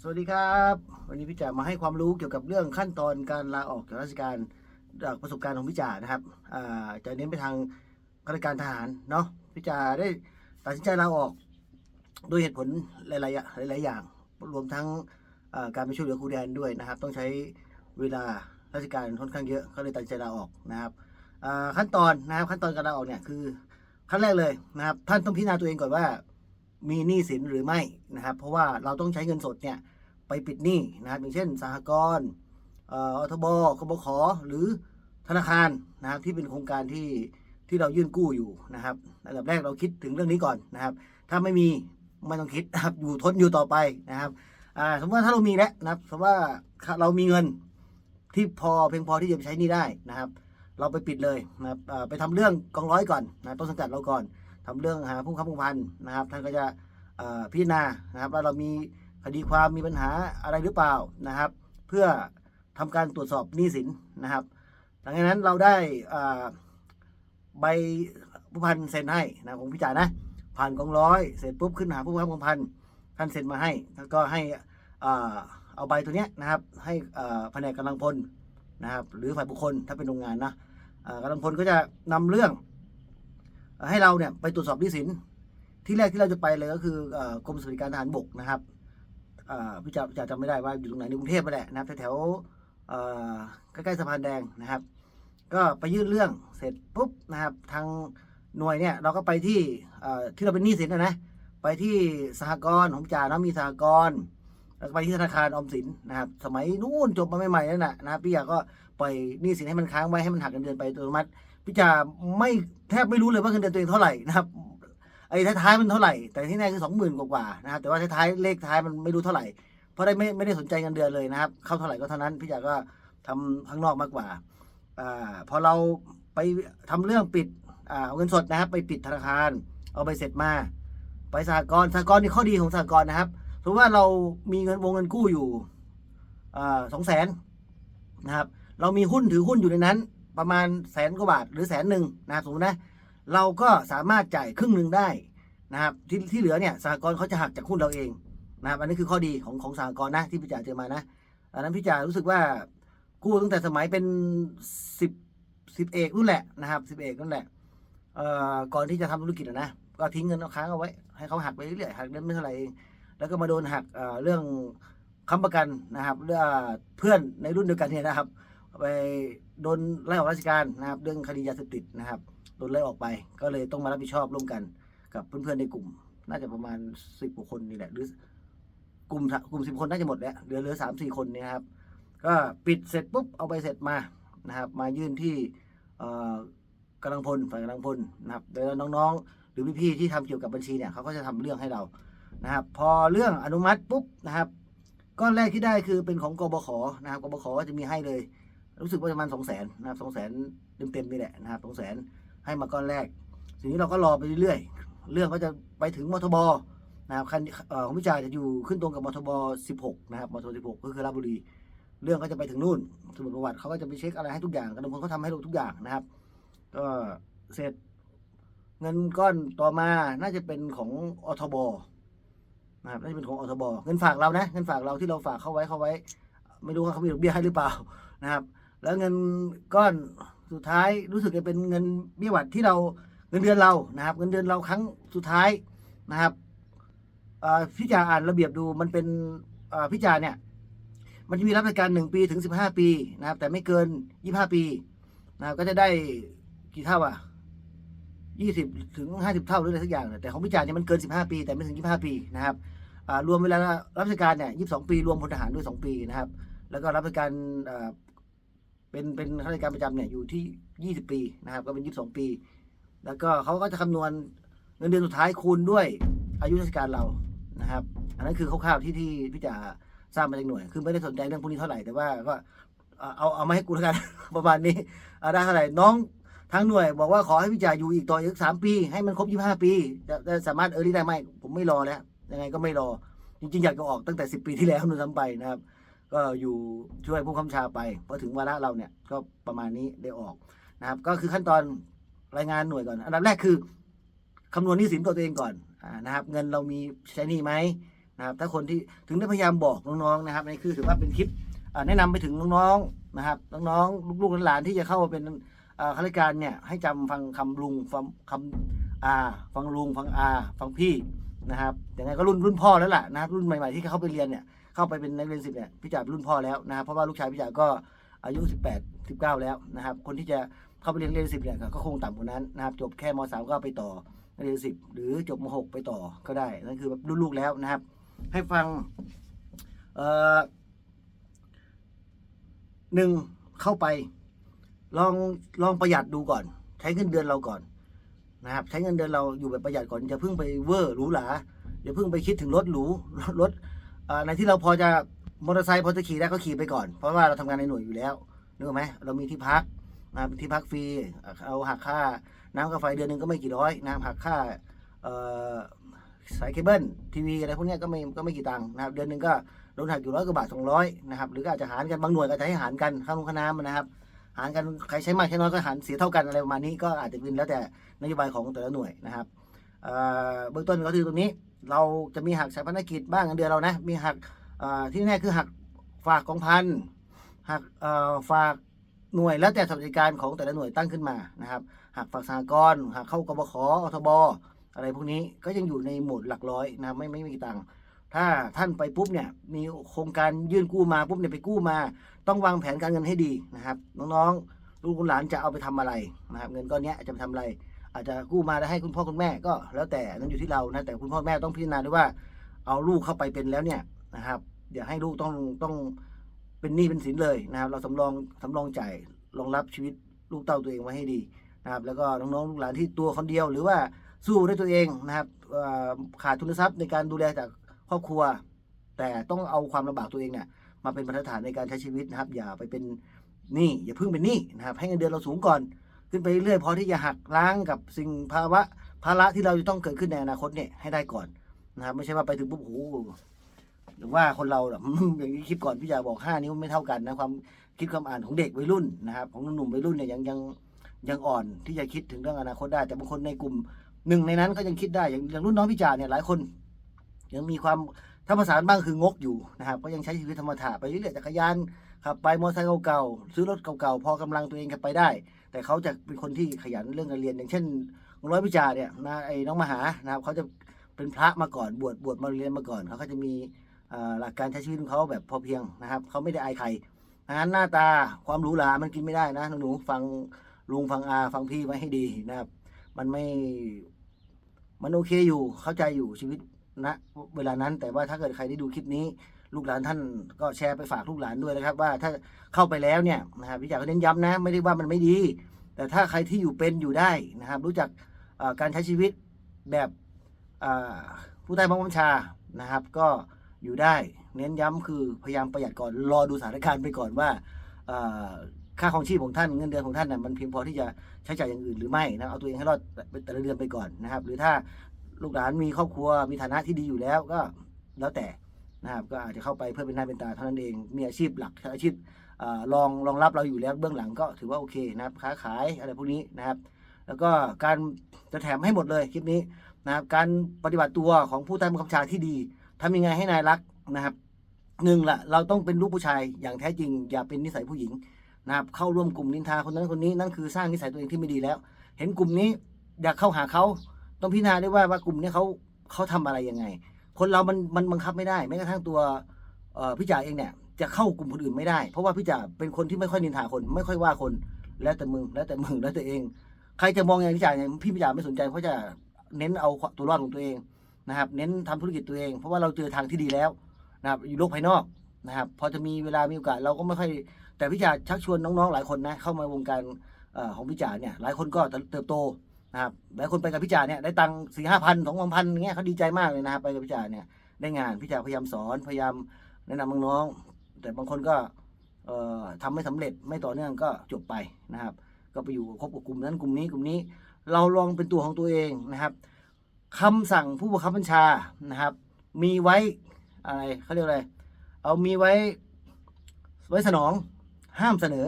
สวัสดีครับ วันนี้พี่จ๋ามาให้ความรู้เกี่ยวกับเรื่องขั้นตอนการลาออกจากราชการจากประสบการณ์ของพี่จ๋านะครับจะเน้นไปทางข้าราชการทหารเนาะพี่จ๋าได้ตัดสินใจลาออกด้วยเหตุผลหลายๆอย่างหลายๆอย่าง รวมทั้งการไปช่วยเหลือครูแดนด้วยนะครับ ต้องใช้เวลาราชการค่อนข้างเยอะก็เลยตัดสินใจลาออกนะครับขั้นตอนนะครับขั้นตอนการลาออกเนี่ยคือขั้นแรกเลยนะครับ ท่านต้องพิจารณาตัวเองก่อนว่า มีหนี้สินหรือไม่นะครับ เพราะว่าเราต้องใช้เงินสดเนี่ยไปปิดหนี้นะครับอย่างเช่น สหกรณ์เออทบกบขหรือธนาคารนะครับที่เป็นโครงการที่ที่เรายื่นกู้อยู่นะครับอันดับแรกเราคิดถึงเรื่องนี้ก่อนนะครับ ถ้าไม่มีไม่ต้องคิดนะครับอยู่ทนอยู่ต่อไปนะครับสมมติว่าถ้าเรามีแล้วนะครับสมมติว่าเรามีเงินที่พอเพียงพอที่จะไปใช้หนี้ได้นะครับ เราไปปิดเลยนะครับไปทำเรื่องกองร้อยก่อนนะต้นสังกัดเราก่อน ทำเรื่องหาผู้ค้ำผู้พันนะครับ ท่านก็จะพิจารณานะครับว่าเรามีคดีความมีปัญหาอะไรหรือเปล่านะครับ เพื่อทำการตรวจสอบหนี้สินนะครับ หลังจากนั้นเราได้ใบผู้พันเซ็นให้นะของพี่จ่านะผ่านกองร้อยเสร็จปุ๊บขึ้นหาผู้ค้ำผู้พันท่านเซ็นมาให้แล้วก็ให้เอาใบตัวเนี้ยนะครับ ให้แผนกกำลังพลนะครับ หรือฝ่ายบุคคลถ้าเป็นโรงงานนะกำลังพลก็จะนำเรื่อง ให้เราเนี่ยไปตรวจสอบหนี้สิน ที่แรกที่เราจะไปเลยก็คืออกรมสวัสดิการทหารบกนะครับพี่จ่าพี่จ่าจำไม่ได้ว่าอยู่ตรงไหนในกรุงเทพไปแหละนะครับแถวใกล้ๆสะพานแดงนะครับ ก็ไปยื่นเรื่องเสร็จปุ๊บนะครับ ทางหน่วยเนี่ยเราก็ไปที่ที่เราเป็นหนี้สินนะนะไปที่สหกรณ์ของจ่าเนาะมีสหกรณ์แล้วไปที่ธนาคารออมสินนะครับ สมัยนู้นจบมาใหม่ๆนั่นน่ะนะครับพี่จ่าก็ปล่อยหนี้สินให้มันค้างไว้ให้มันหักเงินเดือนไปอัตโนมัติ พี่จ่าไม่แทบไม่รู้เลยว่าเงินเดือนตัวเองเท่าไหร่นะครับไอ้ท้ายๆมันเท่าไหร่ แต่ที่แน่คือสองหมื่นกว่าๆนะครับแต่ว่าท้ายๆเลขท้ายมันไม่รู้เท่าไหร่เพราะได้ไม่ไม่ได้สนใจเงินเดือนเลยนะครับ เข้าเท่าไหร่ก็เท่านั้น พี่จ่าก็ทำข้างนอกมากกว่าอ่าพอเราไปทำเรื่องปิดอ่าเอาเงินสดนะครับ ไปปิดธนาคาร เอาใบเสร็จมาไปสหกรณ์สหกรณ์นี่ข้อดีของสหกรณ์นะครับสมมติว่าเรามีเงินวงเงินกู้อยู่สองแสนนะครับ เรามีหุ้นถือหุ้นอยู่ในนั้น ประมาณแสนกว่าบาทหรือแสนหนึ่งนะครับสมมตินะเราก็สามารถจ่ายครึ่งหนึ่งได้นะครับที่ที่เหลือเนี่ยสหกรณ์เขาจะหักจากหุ้นเราเองนะครับอันนี้คือข้อดีของของสหกรณ์นะที่พี่จ่าเจอมานะอันนั้นพี่จ่ารู้สึกว่ากู้ตั้งแต่สมัยเป็นสิบสิบเอกนู่นแหละนะครับสิบเอกนั่นแหละเอ่อก่อนที่จะทำธุรกิจนะก็ทิ้งเงินเอาค้างเอาไว้ให้เขาหักไปเรื่อยๆหักเดือนไม่เท่าไหร่เองแล้วก็มาโดนหักเอ่อเรื่องค้ำประกันนะครับเรื่องเพื่อนในรุ่นเดียวกันเนี่ยนะครับไป โดนไล่ออกราชการนะครับ เรื่องคดียาเสพติดนะครับ โดนไล่ออกไป ก็เลยต้องมารับผิดชอบร่วมกันกับเพื่อนๆในกลุ่ม น่าจะประมาณสิบกว่าคนนี่แหละ หรือกลุ่มกลุ่มสิบคนน่าจะหมดแล้วเหลือเหลือสามสี่คนนี่ครับ ก็ปิดเสร็จปุ๊บเอาไปเสร็จมานะครับ มายื่นที่กำลังพลฝ่ายกำลังพลนะครับโดยน้องๆ หรือพี่ๆที่ทำเกี่ยวกับบัญชีเนี่ยเขาก็จะทำเรื่องให้เรานะครับ พอเรื่องอนุมัติปุ๊บนะครับก้อนแรกที่ได้คือเป็นของกบขนะครับกบขก็จะมีให้เลย รู้สึกว่าประมาณสองแสนนะครับสองแสนเต็มๆนี่แหละนะครับสองแสนให้มาก้อนแรกทีนี้เราก็รอไปเรื่อยๆเรื่องก็จะไปถึงมทบนะครับคันของพิจารจะอยู่ขึ้นตรงกับมทบ 16 นะครับมทบ 16 ก็คือราชบุรี เรื่องก็จะไปถึงนู่นสมุดประวัติเขาก็จะไปเช็คอะไรให้ทุกอย่างกระดมพลเขาทำให้เราทุกอย่างนะครับก็เสร็จเงินก้อนต่อมาน่าจะเป็นของอทบนะครับน่าจะเป็นของอทบเงินฝากเรานะเงินฝากเราที่เราฝากเข้าไว้เข้าไว้ ไม่รู้ว่าเขามีดอกเบี้ยให้หรือเปล่านะครับ แล้วเงินก้อนสุดท้ายรู้สึกจะเป็นเงินเบี้ยหวัดที่เราเงินเดือนเรานะครับ เงินเดือนเราครั้งสุดท้ายนะครับพี่จ่าอ่านระเบียบดูมันเป็นเอ่อพี่จ่าเนี่ย มันจะมีรับราชการหนึ่งปีถึงสิบห้าปีนะครับ แต่ไม่เกินยี่ห้าปีนะครับก็จะได้กี่เท่าอะยี่สิบถึงห้าสิบเท่าหรืออะไรสักอย่างแต่ของพี่จ่าเนี่ยมันเกินสิบห้าปี แต่ไม่ถึงยี่ห้าปีนะครับรวมเวลารับราชการเนี่ยยี่สิบสองปี รวมพลทหารด้วยสองปีนะครับ แล้วก็รับราชการ เป็นเป็นข้าราชการประจำเนี่ยอยู่ที่ยี่สิบปีนะครับ ก็เป็นยี่สิบสองปี แล้วก็เขาก็จะคำนวณเงินเดือนสุดท้ายคูณด้วยอายุราชการเรานะครับ อันนั้นคือคร่าวๆที่ที่พี่จ่าทราบมาจากหน่วย คือไม่ได้สนใจเรื่องพวกนี้เท่าไหร่แต่ว่าก็เอาเอาเอามาให้กูแล้วกัน ประมาณนี้เอาได้เท่าไหร่น้องทางหน่วย บอกว่าขอให้พี่จ่าอยู่อีกต่ออีกสามปี ให้มันครบยี่ห้าปีจะจะสามารถเออรี่ได้ไหมผมไม่รอแล้วยังไงก็ไม่รอ จริงๆ อยากจะออกตั้งแต่สิบปีที่แล้วนู่นซ้ำไปนะครับ ก็อยู่ช่วยผู้คำชาไปพอถึงวาระเราเนี่ยก็ประมาณนี้ได้ออกนะครับ ก็คือขั้นตอนรายงานหน่วยก่อน อันดับแรกคือคำนวณหนี้สินตัวเองก่อนอนะครับ เงินเรามีใช้หนี้ไหมนะครับ ถ้าคนที่ถึงได้พยายามบอกน้องๆนะครับนี่คือถือว่าเป็นคลิปแนะนำไปถึงน้องๆนะครับน้องๆลูกๆหลานๆที่จะเข้ามาเป็นข้าราชการเนี่ยให้จำฟังคำลุงฟังคำอาฟังลุงฟังอา ฟังพี่นะครับอย่างไงก็รุ่นรุ่นพ่อแล้วล่ะนะครับรุ่นใหม่ๆที่เข้าไปเรียนเนี่ย เข้าไปเป็นนักเรียนสิบเนี่ยพี่จ่าเป็นรุ่นพ่อแล้วนะครับเพราะว่าลูกชายพี่จ่าก็อายุ 18 19 แล้วนะครับ คนที่จะเข้าไปเรียนเรียนสิบเนี่ยก็คงต่ำกว่านั้นนะครับ จบแค่มสามก็ไปต่อเรียนสิบหรือจบมหกไปต่อก็ได้นั่นคือแบบรุ่นลูกแล้วนะครับ ให้ฟังเอ่อหนึ่งเข้าไป ลองลองประหยัดดูก่อน ใช้เงินเดือนเราก่อนนะครับ ใช้เงินเดือนเราอยู่แบบประหยัดก่อนอย่าเพิ่งไปเวอร์หรูหราอย่าเพิ่งไปคิดถึงรถหรูรถ ในที่เราพอจะมอเตอร์ไซค์พอจะขี่ได้ก็ขี่ไปก่อน เพราะว่าเราทำงานในหน่วยอยู่แล้วนึกไหมเรามีที่พักนะที่พักฟรีเอาหักค่าน้ำกับไฟเดือนหนึ่งก็ไม่กี่ร้อยน้ำหักค่าสายเคเบิลทีวีอะไรพวกนี้ก็ไม่ก็ไม่กี่ตังค์นะครับเดือนหนึ่งก็โดนหักอยู่ร้อยกว่าบาทสองร้อยนะครับหรืออาจจะหารกันบางหน่วยก็จะให้หารกันค่าลงค่าน้ำนะครับ หารกันใครใช้มากใช้น้อยก็หารเสียเท่ากันอะไรประมาณนี้ก็อาจจะเป็นแล้วแต่นโยบายของแต่ละหน่วยนะครับเบื้องต้นก็คือตรงนี้ เราจะมีหักสายพันธกิจบ้างเดือนเรานะ มีหักที่แน่คือหักฝากกองพันหักฝากหน่วยแล้วแต่สวัสดิการของแต่ละหน่วยตั้งขึ้นมานะครับหักฝากสหกรณ์หักเข้ากบขอทบอะไรพวกนี้ก็ยังอยู่ในหมวดหลักร้อยนะครับไม่ไม่ไม่มีตังค์ถ้าท่านไปปุ๊บเนี่ยมีโครงการยื่นกู้มาปุ๊บเนี่ยไปกู้มา ต้องวางแผนการเงินให้ดีนะครับ น้องๆลูกหลานจะเอาไปทำอะไรนะครับ เงินก้อนนี้จะไปทำอะไร อาจจะกู้มาแล้วให้คุณพ่อคุณแม่ก็ แล้วแต่นั้นอยู่ที่เรานะแต่คุณพ่อแม่ต้องพิจารณาด้วยว่า เอาลูกเข้าไปเป็นแล้วเนี่ยนะครับอย่าให้ลูกต้องต้องเป็นหนี้เป็นสินเลยนะครับ เราสำรองสำรองจ่ายรองรับชีวิตลูกเต้าตัวเองไว้ให้ดีนะครับ แล้วก็น้องๆลูกหลานที่ตัวคนเดียวหรือว่าสู้ด้วยตัวเองนะครับขาดทุนทรัพย์ในการดูแลจากครอบครัว แต่ต้องเอาความลำบากตัวเองเนี่ยมาเป็นบรรทัดฐานในการใช้ชีวิตนะครับ อย่าไปเป็นหนี้อย่าเพิ่งเป็นหนี้นะครับ ให้เงินเดือนเราสูงก่อน ขึ้นไปเรื่อยพอที่จะหักล้างกับสิ่งภาวะภาระที่เราจะต้องเกิดขึ้นในอนาคตเนี่ยให้ได้ก่อนนะครับไม่ใช่ว่าไปถึงปุ๊บโอ้โหหรือว่าคนเราแบบอย่างที่คลิปก่อนพี่ยาบอกห้านิ้วไม่เท่ากันนะความคิดความอ่านของเด็กวัยรุ่นนะครับของหนุ่มวัยรุ่นเนี่ยยังยังยังอ่อนที่จะคิดถึงเรื่องอนาคตได้ แต่บางคนในกลุ่มหนึ่งในนั้นก็ยังคิดได้อย่างอย่างรุ่นน้องพี่จ่าเนี่ยหลายคน ยังมีความถ้าภาษาบ้างคืองกอยู่นะครับก็ยังใช้ชีวิตธรรมดาไปเรื่อยๆจักรยานขับไปมอเตอร์ไซค์เก่าๆซื้อรถเก่าๆพอกำลังตัวเองขับไปได้ แต่เขาจะเป็นคนที่ขยันเรื่องการเรียน อย่างเช่นร้อยพิจาเนี่ยนะไอ้น้องมหานะครับเขาจะเป็นพระมาก่อนบวชบวชมาเรียนมาก่อนเขาก็จะมีหลักการใช้ชีวิตของเขาแบบพอเพียงนะครับเขาไม่ได้อายใครดังนั้นหน้าตาความหรูหรามันกินไม่ได้นะหนูฟังลุงฟังอาฟังพี่ไว้ให้ดีนะครับ มันไม่มันโอเคอยู่เข้าใจอยู่ชีวิตณเวลานั้นแต่ว่าถ้าเกิดใครได้ดูคลิปนี้ ลูกหลานท่านก็แชร์ไปฝากลูกหลานด้วยนะครับ ว่าถ้าเข้าไปแล้วเนี่ยนะครับพี่อยากจะเน้นย้ำนะ ไม่ได้ว่ามันไม่ดี แต่ถ้าใครที่อยู่เป็นอยู่ได้นะครับ รู้จักการใช้ชีวิตแบบผู้ใต้บังคับบัญชานะครับ ก็อยู่ได้เน้นย้ำคือพยายามประหยัดก่อนรอดูสถานการณ์ไปก่อนว่าเอ่อค่าของชีพของท่านเงินเดือนของท่านน่ะมันเพียงพอที่จะใช้จ่ายอย่างอื่นหรือไม่นะเอาตัวเองให้รอดแต่ละเดือนไปก่อนนะครับ หรือถ้าลูกหลานมีครอบครัวมีฐานะที่ดีอยู่แล้วก็แล้วแต่ นะครับก็อาจจะเข้าไปเพื่อเป็นหน้าเป็นตาเท่านั้นเอง มีอาชีพหลักอาชีพเอ่อรองรองรับเราอยู่แล้วเบื้องหลังก็ถือว่าโอเคนะครับค้าขายอะไรพวกนี้นะครับ แล้วก็การจะแถมให้หมดเลยคลิปนี้นะครับการปฏิบัติตัวของผู้ใต้บังคับชาที่ดีทำยังไงให้นายรักนะครับหนึ่งละเราต้องเป็นลูกผู้ชายอย่างแท้จริง อย่าเป็นนิสัยผู้หญิงนะครับเข้าร่วมกลุ่มนินทาคนนั้นคนนี้นั่นคือสร้างนิสัยตัวเองที่ไม่ดีแล้ว เห็นกลุ่มนี้อยากเข้าหาเขาต้องพิจารณาด้วยว่าว่ากลุ่มนี้เขาเขาทำอะไรยังไง คนเรามันมันบังคับไม่ได้แม้กระทั่งตัวพี่จ่าเองเนี่ยจะเข้ากลุ่มคนอื่นไม่ได้ เพราะว่าพี่จ่าเป็นคนที่ไม่ค่อยนินทาคน ไม่ค่อยว่าคน แล้วแต่มึงแล้วแต่มึงแล้วแต่เอง ใครจะมองอย่างพี่จ่าเนี่ยพี่พี่จ่าไม่สนใจเพราะจะเน้นเอาตัวรอดของตัวเองนะครับ เน้นทำธุรกิจตัวเอง เพราะว่าเราเจอทางที่ดีแล้วนะครับอยู่โลกภายนอกนะครับพอจะมีเวลามีโอกาสเราก็ไม่ค่อย แต่พี่จ่าชักชวนน้องๆหลายคนนะเข้ามาวงการของพี่จ่าเนี่ยหลายคนก็เติบโต นะครับหลายคนไปกับพี่จ่าเนี่ยได้ตังค์สี่ห้าพันสองพันอย่างเงี้ยเขาดีใจมากเลยนะครับไปกับพี่จ่าเนี่ยได้งานพี่จ่าพยายามสอนพยายามแนะนำน้องๆแต่บางคนก็เอ่อทำไม่สำเร็จไม่ต่อเนื่องก็จบไปนะครับ ก็ไปอยู่คบกับกลุ่มนั้นกลุ่มนี้กลุ่มนี้ เราลองเป็นตัวของตัวเองนะครับคำสั่งผู้บังคับบัญชานะครับ มีไว้อะไรเขาเรียกอะไร เอามีไว้ไว้สนองห้ามเสนอ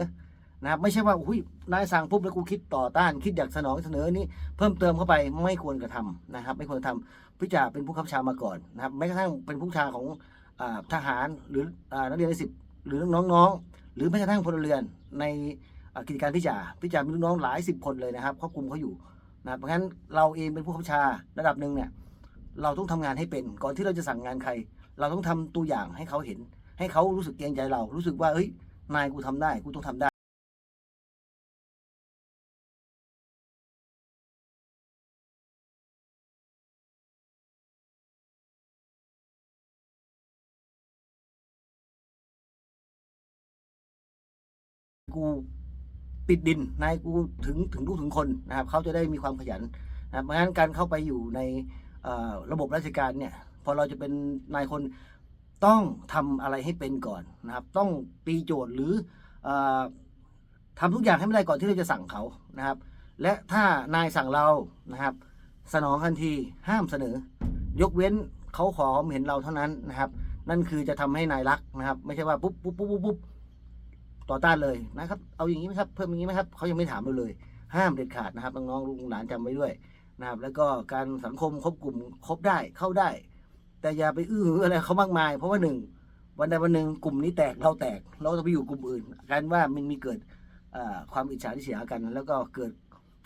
นะครับไม่ใช่ว่าอุ้ยนายสั่งปุ๊บแล้วกูคิดต่อต้าน คิดอยากสนองเสนอนี้ เพิ่มเติมเข้าไปไม่ควรกระทำนะครับ ไม่ควรทำพิจารเป็นผู้ขับชามาก่อนนะครับแม้กระทั่งเป็นผู้ชาของอทหารหรือนักเรียนในสิบหรือน้องๆ หรือแม้กระทั่งพลเรือนในกิจการพิจารพิจารมีลูกน้องหลายสิบคนเลยนะครับควบคุมเขาอยู่นะเพราะฉะนั้นเราเองเป็นผู้ขับชาระดับหนึ่งเนี่ยเราต้องทำงานให้เป็น ก่อนที่เราจะสั่งงานใคร เราต้องทำตัวอย่างให้เขาเห็น ให้เขารู้สึกเกรงใจเรา รู้สึกว่าเฮ้ยนายกูทำได้กูต้องทำได้ กูปิดดินนายกูถึงถึงลูกถึงคนนะครับเขาจะได้มีความขยันนะครับเพราะฉะนั้นการเข้าไปอยู่ในระบบราชการเนี่ยพอเราจะเป็นนายคนต้องทำอะไรให้เป็นก่อนนะครับ ต้องตีโจทย์หรือออทำทุกอย่างให้ไม่ได้ก่อนที่เราจะสั่งเขานะครับ และถ้านายสั่งเรานะครับ สนองทันทีห้ามเสนอ ยกเว้นเขาขอความเห็นเราเท่านั้นนะครับ นั่นคือจะทำให้นายรักนะครับ ไม่ใช่ว่าปุ๊บปุ๊บปุ๊บปุ๊บ ต่อต้านเลยนะครับ เอาอย่างนี้ไหมครับ เพิ่มอย่างนี้ไหมครับเขายังไม่ถามเราเลย ห้ามเด็ดขาดนะครับน้องๆลูกหลานจำไว้ด้วยนะครับ แล้วก็การสังคมคบกลุ่มคบได้เข้าได้ แต่อย่าไปอื้ออะไรเขามากมาย เพราะว่าหนึ่งวันใดวันหนึ่งกลุ่มนี้แตกเราแตก เราจะไปอยู่กลุ่มอื่นกันว่ามันมีเกิดความอิจฉาริษยกัน แล้วก็เกิด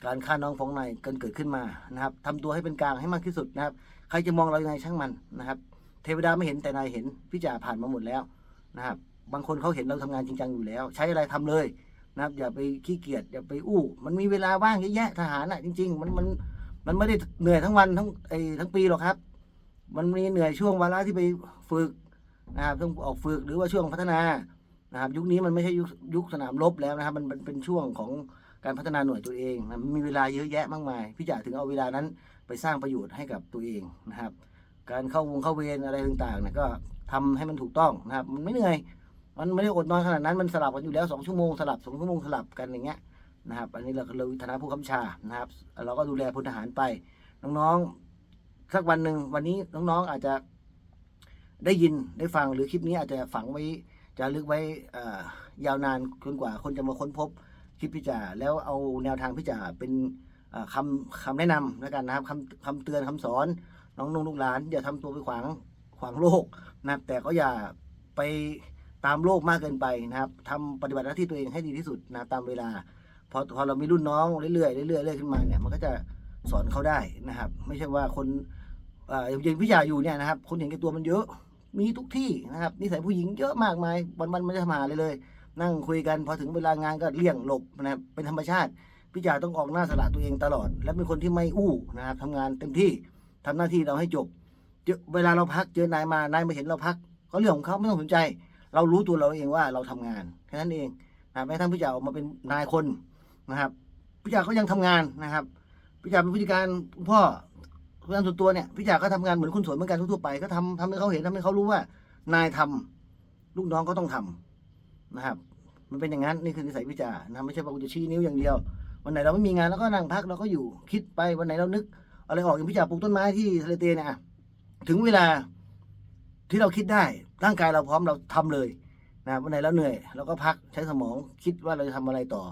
การฆ่าน้องฟ้องนายกันเกิดขึ้นมานะครับทำตัวให้เป็นกลางให้มากที่สุดนะครับ ใครจะมองเรายังไงช่างมันนะครับ เทวดาไม่เห็นแต่นายเห็นพิจารผ่านมาหมดแล้วนะครับ บางคนเขาเห็นเราทำงานจริงจังอยู่แล้ว ใช้อะไรทำเลยนะครับ อย่าไปขี้เกียจอย่าไปอู้ มันมีเวลาว่างเยอะแยะทหารอะจริง ๆ มันมันมันไม่ได้เหนื่อยทั้งวันทั้งไอ้ทั้งปีหรอกครับ มันมีเหนื่อยช่วงเวลาที่ไปฝึกนะครับต้องออกฝึกหรือว่าช่วงพัฒนานะครับ ยุคนี้มันไม่ใช่ยุคยุคสนามรบแล้วนะครับ มันเป็นช่วงของการพัฒนาหน่วยตัวเองนะมันมีเวลาเยอะแยะมากมาย พี่จ๋าถึงเอาเวลานั้นไปสร้างประโยชน์ให้กับตัวเองนะครับ การเข้าวงเข้าเวรอะไรต่างๆเนี่ยก็ทำให้มันถูกต้องนะครับ มันไม่เหนื่อย มันไม่ได้อดนอนขนาดนั้นมันสลับกันอยู่แล้วสองชั่วโมงสลับสองชั่วโมงสลับกันอย่างเงี้ยนะครับ อันนี้เราเราฐานะผู้กำชานะครับ เราก็ดูแลพลทหารไป น้องๆ สักวันหนึ่งวันนี้น้องๆอาจจะได้ยินได้ฟังหรือคลิปนี้อาจจะฝังไว้จะลึกไว้ยาวนานจนกว่าคนจะมาค้นพบคลิปพี่จ่าแล้วเอาแนวทางพี่จ่าเป็นคำคำแนะนำแล้วกันนะครับคำคำเตือนคำสอน น้องนุ่งลูกหลานอย่าทำตัวไปขวางขวางโลกนะครับแต่ก็อย่าไป ตามโลกมากเกินไปนะครับทำปฏิบัติหน้าที่ตัวเองให้ดีที่สุดนะตามเวลาพอพอเรามีรุ่นน้องเรื่อยๆเรื่อยๆเรื่อยขึ้นมาเนี่ยมันก็จะสอนเขาได้นะครับ ไม่ใช่ว่าคนเอ่ออย่างพิจาอยู่เนี่ยนะครับ คนเห็นแก่ตัวมันเยอะ มีทุกที่นะครับนิสัยผู้หญิงเยอะมากมายวันๆไม่ได้มาเลยเลย นั่งคุยกันพอถึงเวลางานก็เลี่ยงหลบนะครับเป็นธรรมชาติพิจาต้องออกหน้าสละตัวเองตลอด และเป็นคนที่ไม่อู้นะครับทำงานเต็มที่ทำหน้าที่เราให้จบเจอเวลาเราพักเจอนายมานายมาเห็นเราพักก็เรื่องของเขาไม่ต้องสนใจ เรารู้ตัวเราเองว่าเราทำงานแค่นั้นเองนะแม้ทั่งพี่จ่าออกมาเป็นนายคนนะครับพี่จ่าก็ยังทำงานนะครับพี่จ่าเป็นผู้จัดการพ่อผู้จัดการส่วนตัวเนี่ยพี่จ่าก็ทำงานเหมือนคุณสวนเหมือนกันทั่วไปก็ทำทำให้เขาเห็นทำให้เขารู้ว่า นายทำลูกน้องก็ต้องทำนะครับ มันเป็นอย่างนั้นนี่คือนิสัยพี่จ่านะไม่ใช่ว่ากูจะชี้นิ้วอย่างเดียว วันไหนเราไม่มีงานเราก็นั่งพักเราก็อยู่คิดไปวันไหนเรานึกอะไรออกอย่างพี่จ่าปลูกต้นไม้ที่ทะเลเตเนี่ยถึงเวลา ที่เราคิดได้ร่างกายเราพร้อมเราทำเลยนะวันไหนเราเหนื่อยเราก็พักใช้สมองคิดว่าเราจะทำอะไรต่อ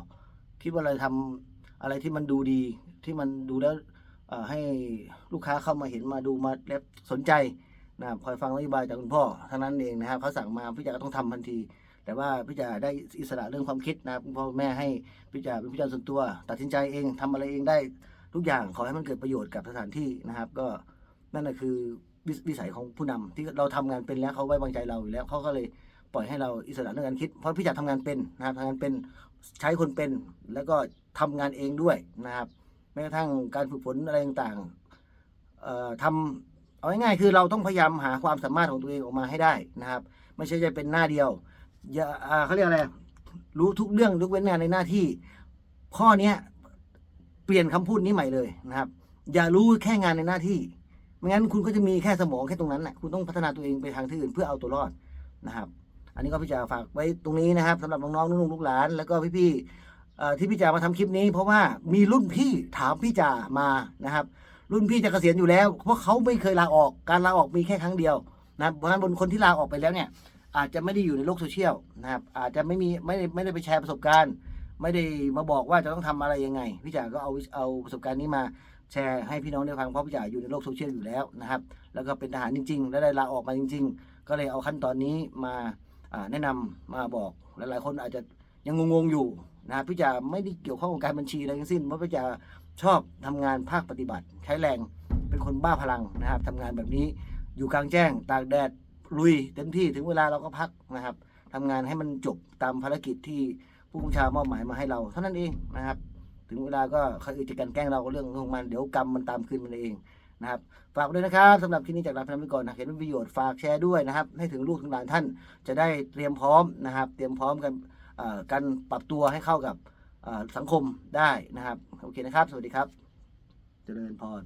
คิดว่าเราจะทำอะไรที่มันดูดี ที่มันดูแล้วให้ลูกค้าเข้ามาเห็นมาดูมาแล้วสนใจนะครับคอยฟังนโยบายจากคุณพ่อเท่านั้นเองนะครับเขาสั่งมาพี่จ๋าก็ต้องทำทันที แต่ว่าพี่จ๋าได้อิสระเรื่องความคิดนะครับคุณพ่อแม่ให้พี่จ๋าเป็นผู้จัดกาส่วนตัว ตัดสินใจเองทำอะไรเองได้ทุกอย่างขอให้มันเกิดประโยชน์กับสถานที่นะครับ ก็นั่นแหละคือ วิสัยของผู้นำที่เราทำงานเป็นแล้วเขาไว้วางใจเราอยู่แล้วเขาก็เลยปล่อยให้เราอิสระเรื่องการคิด เพราะพี่จัดทำงานเป็นนะครับทำงานเป็นใช้คนเป็น แล้วก็ทำงานเองด้วยนะครับแม้กระทั่งการฝึกฝนอะไรต่างๆทำเอาง่ายๆคือเราต้องพยายามหาความสามารถของตัวเองออกมาให้ได้นะครับ ไม่ใช่จะเป็นหน้าเดียวอย่าเขาเรียกอะไรรู้ทุกเรื่องยกเว้นงานในหน้าที่ ข้อเนี้ยเปลี่ยนคำพูดนี้ใหม่เลยนะครับ อย่ารู้แค่งานในหน้าที่ ไม่งั้นคุณก็จะมีแค่สมองแค่ตรงนั้นแหละคุณต้องพัฒนาตัวเองไปทางที่อื่นเพื่อเอาตัวรอดนะครับ อันนี้ก็พี่จ๋าฝากไว้ตรงนี้นะครับสำหรับน้องๆนุ่งๆลูกหลาน แล้วก็พี่ๆที่พี่จ๋ามาทำคลิปนี้ เพราะว่ามีรุ่นพี่ถามพี่จ๋ามานะครับ รุ่นพี่จะเกษียณอยู่แล้ว เพราะเขาไม่เคยลาออกการลาออกมีแค่ครั้งเดียวนะครับเพราะฉะนั้นบนคนที่ลาออกไปแล้วเนี่ย อาจจะไม่ได้อยู่ในโลกโซเชียลนะครับอาจจะไม่มีไม่ได้ไม่ได้ไปแชร์ประสบการณ์ ไม่ได้มาบอกว่าจะต้องทำอะไรยังไงพี่จ๋าก็เอาเอาประสบการณ์นี้มา แชร์ให้พี่น้องได้ฟังเพราะพี่จ๋าอยู่ในโลกโซเชียลอยู่แล้วนะครับ แล้วก็เป็นทหารจริง ๆ และได้ลาออกมาจริง ๆ ก็เลยเอาขั้นตอนนี้มาแนะนำมาบอกหลายๆ คนอาจจะยังงงๆอยู่นะครับพี่จ๋าไม่ได้เกี่ยวข้องกับการบัญชีอะไรทั้งสิ้นเพราะพี่จ๋าชอบทำงานภาคปฏิบัติ ใช้แรงเป็นคนบ้าพลังนะครับทำงานแบบนี้อยู่กลางแจ้งตากแดดลุยเต็มที่ถึงเวลาเราก็พักนะครับทำงานให้มันจบตามภารกิจที่ผู้บัญชามอบหมายมาให้เรา เท่านั้นเองนะครับ ถึงเวลาก็ใครอื่นจะกันแกล้งเราก็เรื่องของมันเดี๋ยวกรรมมันตามคืนมันเองนะครับฝากด้วยนะครับสำหรับคลิปนี้จากราพนันไปก่อนนะเห็นเป็นประโยชน์ฝากแชร์ด้วยนะครับ ให้ถึงลูกถึงหลานท่านจะได้เตรียมพร้อมนะครับ เตรียมพร้อมกันการปรับตัวให้เข้ากับสังคมได้นะครับ โอเคนะครับ สวัสดีครับ เจริญพร